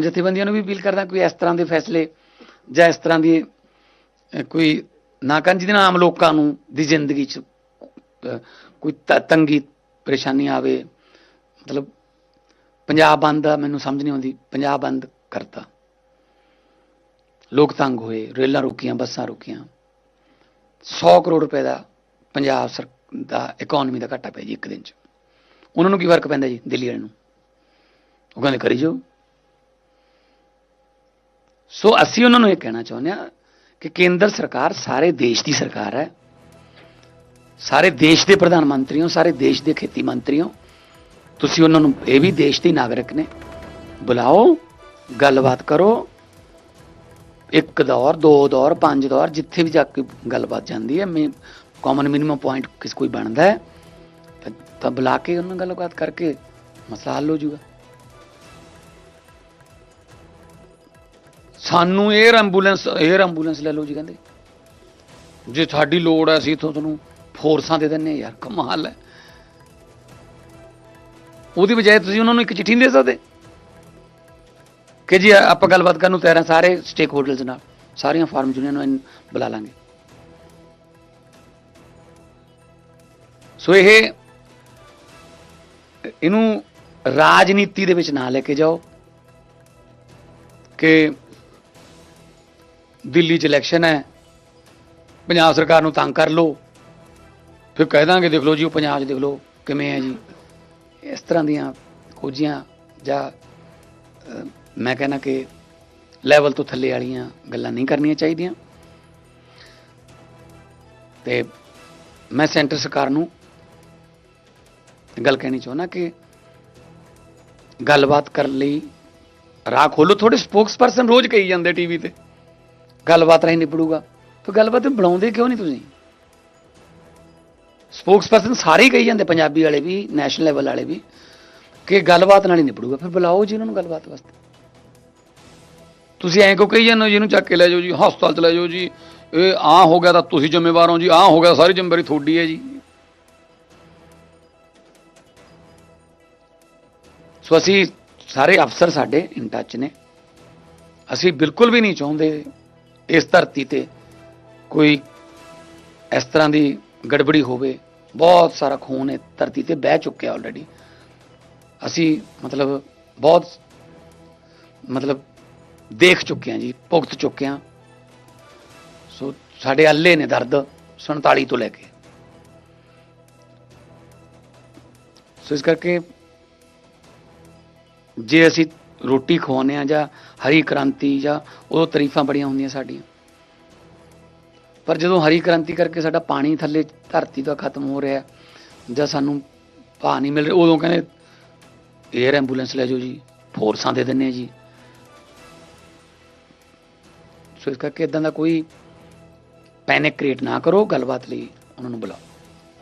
ਜਥੇਬੰਦੀਆਂ ਨੂੰ ਵੀ ਅਪੀਲ ਕਰਦਾ ਕੋਈ ਇਸ ਤਰ੍ਹਾਂ ਦੇ ਫੈਸਲੇ ਜਾਂ ਇਸ ਤਰ੍ਹਾਂ ਦੀ ਕੋਈ ਨਾ ਕਰਨ ਜਿਹਦੇ ਨਾਲ ਆਮ ਲੋਕਾਂ ਨੂੰ ਦੀ ਜ਼ਿੰਦਗੀ 'ਚ ਕੋਈ ਤੰਗੀ, ਪਰੇਸ਼ਾਨੀ ਆਵੇ। ਮਤਲਬ ਪੰਜਾਬ ਬੰਦ ਦਾ ਮੈਨੂੰ ਸਮਝ ਨਹੀਂ ਆਉਂਦੀ। ਪੰਜਾਬ ਬੰਦ ਕਰਤਾ। ਲੋਕ ਤੰਗ ਹੋਏ, ਰੇਲਾਂ ਰੁਕੀਆਂ, ਬੱਸਾਂ ਰੁਕੀਆਂ। 100 ਕਰੋੜ ਰੁਪਏ ਦਾ ਪੰਜਾਬ ਸਰ, ਦਾ ਇਕਨੋਮੀ ਦਾ ਘਾਟਾ ਪਿਆ ਜੀ ਇੱਕ ਦਿਨ 'ਚ। ਉਹਨਾਂ ਨੂੰ ਕੀ ਫ਼ਰਕ ਪੈਂਦਾ ਜੀ, ਦਿੱਲੀ ਵਾਲਿਆਂ ਨੂੰ? ਉਹ ਕਹਿੰਦੇ ਕਰੀ ਜਾਓ। ਸੋ ਅਸੀਂ ਉਹਨਾਂ ਨੂੰ ਇਹ ਕਹਿਣਾ ਚਾਹੁੰਦੇ ਹਾਂ ਕਿ ਕੇਂਦਰ ਸਰਕਾਰ ਸਾਰੇ ਦੇਸ਼ ਦੀ ਸਰਕਾਰ ਹੈ। ਸਾਰੇ ਦੇਸ਼ ਦੇ ਪ੍ਰਧਾਨ ਮੰਤਰੀ ਹੋ ਸਾਰੇ ਦੇਸ਼ ਦੇ ਖੇਤੀ ਮੰਤਰੀ ਹੋ ਤੁਸੀਂ ਉਹਨਾਂ ਨੂੰ ਇਹ ਵੀ ਦੇਸ਼ ਦੇ ਨਾਗਰਿਕ ਨੇ। ਬੁਲਾਓ, ਗੱਲਬਾਤ ਕਰੋ। ਇੱਕ ਦੌਰ, ਦੋ ਦੌਰ, ਪੰਜ ਦੌਰ, ਜਿੱਥੇ ਵੀ ਜਾ ਕੇ ਗੱਲਬਾਤ ਜਾਂਦੀ ਹੈ, ਮੈਂ ਕਾਮਨ ਮਿਨੀਮਮ ਪੁਆਇੰਟ ਕਿਸ ਕੋਈ ਬਣਦਾ ਹੈ ਤਾਂ- ਤਾਂ ਬੁਲਾ ਕੇ ਉਹਨਾਂ ਨਾਲ ਗੱਲਬਾਤ ਕਰਕੇ ਮਸਲਾ ਹੱਲ ਹੋ ਜਾਊਗਾ। ਸਾਨੂੰ 에ਅਰ ਐਂਬੂਲੈਂਸ 에ਅਰ ਐਂਬੂਲੈਂਸ ਲੈ ਲਓ ਜੀ ਕਹਿੰਦੇ। ਜੇ ਸਾਡੀ ਲੋੜ ਹੈ, ਅਸੀਂ ਇੱਥੋਂ ਤੁਹਾਨੂੰ ਫੋਰਸਾਂ ਦੇ ਦਿੰਨੇ ਯਾਰ, ਕਮਾਲ ਹੈ। ਉਹਦੀ ਬਜਾਏ ਤੁਸੀਂ ਉਹਨਾਂ ਨੂੰ ਇੱਕ ਚਿੱਠੀ ਨਹੀਂ ਦੇ ਸਕਦੇ? ਕਿ ਜੀ, ਆਪਾਂ ਗੱਲਬਾਤ ਕਰਨ ਨੂੰ ਤਿਆਰ ਹਾਂ ਸਾਰੇ ਸਟੇਕ ਹੋਲਡਰਸ ਨਾਲ। ਸਾਰੀਆਂ ਫਾਰਮ ਯੂਨੀਅਨ ਨੂੰ ਬੁਲਾ ਲਾਂਗੇ। ਸੋ ਇਹ ਇਹਨੂੰ ਰਾਜਨੀਤੀ ਦੇ ਵਿੱਚ ਨਾ ਲੈ ਕੇ ਜਾਓ ਕਿ ਦਿੱਲੀ 'ਚ ਇਲੈਕਸ਼ਨ ਹੈ, ਪੰਜਾਬ ਸਰਕਾਰ ਨੂੰ ਤੰਗ ਕਰ ਲਓ। ਫਿਰ ਕਹਿ ਦਾਂਗੇ, ਦੇਖ ਲਓ ਜੀ, ਉਹ ਪੰਜਾਬ 'ਚ ਦੇਖ ਲਓ ਕਿਵੇਂ ਹੈ ਜੀ। ਇਸ ਤਰ੍ਹਾਂ ਦੀਆਂ ਖੋਜੀਆਂ ਜਾਂ ਮੈਂ ਕਹਿੰਦਾ ਕਿ ਲੈਵਲ ਤੋਂ ਥੱਲੇ ਵਾਲੀਆਂ ਗੱਲਾਂ ਨਹੀਂ ਕਰਨੀਆਂ ਚਾਹੀਦੀਆਂ। ਤੇ ਮੈਂ ਸੈਂਟਰ ਸਰਕਾਰ ਨੂੰ ਗੱਲ ਕਹਿਣੀ ਚਾਹੁੰਦਾ ਕਿ ਗੱਲਬਾਤ ਕਰਨ ਲਈ ਰਾਹ ਖੋਲੋ ਥੋੜੇ ਸਪੋਕਸਪਰਸਨ ਰੋਜ਼ ਕਹੀ ਜਾਂਦੇ ਟੀਵੀ ਤੇ। ਗੱਲਬਾਤ ਰਾਹੀਂ ਨਿਬੜੂਗਾ। ਫਿਰ ਗੱਲਬਾਤ ਬਣਾਉਂਦੇ ਕਿਉਂ ਨਹੀਂ ਤੁਸੀਂ? ਸਪੋਕਸਪਰਸਨ ਸਾਰੇ ਕਹੀ ਜਾਂਦੇ, ਪੰਜਾਬੀ ਵਾਲੇ ਵੀ ਨੈਸ਼ਨਲ ਲੈਵਲ ਵਾਲੇ ਵੀ, ਕਿ ਗੱਲਬਾਤ ਨਾਲ ਹੀ ਨਿਬੜੂਗਾ। ਫਿਰ ਬੁਲਾਓ ਜੀ ਉਹਨਾਂ ਨੂੰ ਗੱਲਬਾਤ ਵਾਸਤੇ। ਤੁਸੀਂ ਐਂ ਕਿਉਂ ਕਹੀ ਜਾਂਦੇ ਹੋ ਜੀ ਇਹਨੂੰ ਚੱਕ ਕੇ ਲੈ ਜਾਓ ਜੀ, ਹਸਪਤਾਲ ਚ ਲੈ ਜਾਓ ਜੀ, ਇਹ ਆ ਹੋ ਗਿਆ ਤਾਂ ਤੁਸੀਂ ਜ਼ਿੰਮੇਵਾਰ ਹੋ ਜੀ ਆ ਹੋ ਗਿਆ ਸਾਰੀ ਜ਼ਿੰਮੇਵਾਰੀ ਤੁਹਾਡੀ ਹੈ ਜੀ। ਸੋ ਅਸੀਂ ਸਾਰੇ ਅਫਸਰ ਸਾਡੇ ਇਨ ਟੱਚ ਨੇ। ਅਸੀਂ ਬਿਲਕੁਲ ਵੀ ਨਹੀਂ ਚਾਹੁੰਦੇ ਇਸ ਧਰਤੀ ਤੇ ਕੋਈ ਇਸ ਤਰ੍ਹਾਂ ਦੀ ਗੜਬੜੀ ਹੋਵੇ, ਬਹੁਤ ਸਾਰਾ ਖੂਨ ਇਹ ਧਰਤੀ ਤੇ ਬਹਿ ਚੁੱਕਿਆ ਆਲਰੇਡੀ ਅਸੀਂ ਮਤਲਬ ਬਹੁਤ ਮਤਲਬ ਦੇਖ ਚੁੱਕੇ ਹਾਂ ਜੀ, ਭੁਗਤ ਚੁੱਕੇ ਹਾਂ। ਸੋ ਸਾਡੇ ਅੱਲੇ ਨੇ ਦਰਦ 47 ਤੋਂ ਲੈ ਕੇ। ਸੋ ਇਸ ਕਰਕੇ ਜੇ ਅਸੀਂ ਰੋਟੀ ਖਵਾਉਂਦੇ ਆ ਜਾਂ ਹਰੀ ਕ੍ਰਾਂਤੀ ਜਾਂ ਉਦੋਂ ਤਾਰੀਫਾਂ ਬੜੀਆਂ ਹੁੰਦੀਆਂ ਸਾਡੀਆਂ। ਪਰ ਜਦੋਂ ਹਰੀ ਕ੍ਰਾਂਤੀ ਕਰਕੇ ਸਾਡਾ ਪਾਣੀ ਥੱਲੇ ਧਰਤੀ ਦਾ ਖਤਮ ਹੋ ਰਿਹਾ ਜਾਂ ਸਾਨੂੰ ਭਾਅ ਨਹੀਂ ਮਿਲ ਰਿਹਾ, ਉਦੋਂ ਕਹਿੰਦੇ 에ਅਰ ਐਂਬੂਲੈਂਸ ਲੈ ਜਾਓ ਜੀ ਫੋਰਸਾਂ ਦੇ ਦਿੰਨੇ ਜੀ। ਸੋ ਇਸ ਕਰਕੇ ਇਦਾਂ ਦਾ ਕੋਈ ਪੈਨਿਕ ਕ੍ਰੀਏਟ ਨਾ ਕਰੋ, ਗੱਲਬਾਤ ਲਈ ਉਹਨਾਂ ਨੂੰ ਬੁਲਾਓ।